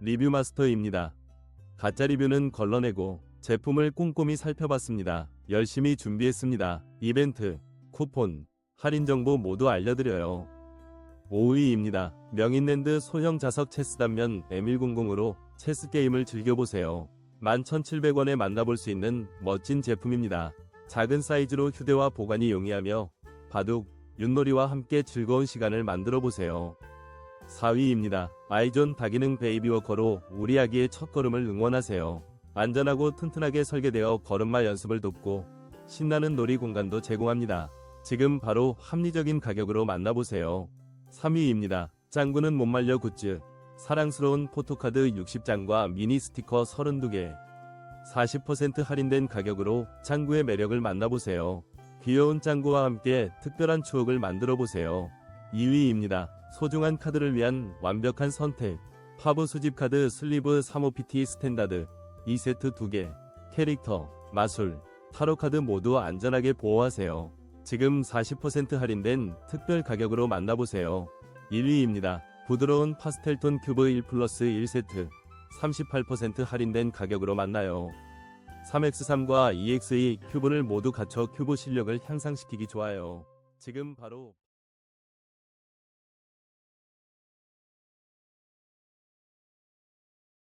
리뷰 마스터입니다. 가짜 리뷰는 걸러내고 제품을 꼼꼼히 살펴봤습니다. 열심히 준비했습니다. 이벤트, 쿠폰, 할인 정보 모두 알려드려요. 5위입니다. 명인랜드 소형 자석 체스 단면 M100으로 체스 게임을 즐겨보세요. 11,700원에 만나볼 수 있는 멋진 제품입니다. 작은 사이즈로 휴대와 보관이 용이하며 바둑, 윷놀이와 함께 즐거운 시간을 만들어 보세요. 4위입니다. 아이존 다기능 베이비워커로 우리 아기의 첫걸음을 응원하세요. 안전하고 튼튼하게 설계되어 걸음마 연습을 돕고 신나는 놀이 공간도 제공합니다. 지금 바로 합리적인 가격으로 만나보세요. 3위입니다. 짱구는 못 말려 굿즈. 사랑스러운 포토카드 60장과 미니 스티커 32개. 40% 할인된 가격으로 짱구의 매력을 만나보세요. 귀여운 짱구와 함께 특별한 추억을 만들어 보세요. 2위입니다. 소중한 카드를 위한 완벽한 선택. 파브 수집 카드 슬리브 35PT 스탠다드 2세트 2개. 캐릭터, 마술, 타로 카드 모두 안전하게 보호하세요. 지금 40% 할인된 특별 가격으로 만나보세요. 1위입니다. 부드러운 파스텔톤 큐브 1 플러스 1세트 38% 할인된 가격으로 만나요. 3X3과 EX2 큐브를 모두 갖춰 큐브 실력을 향상시키기 좋아요. 지금 바로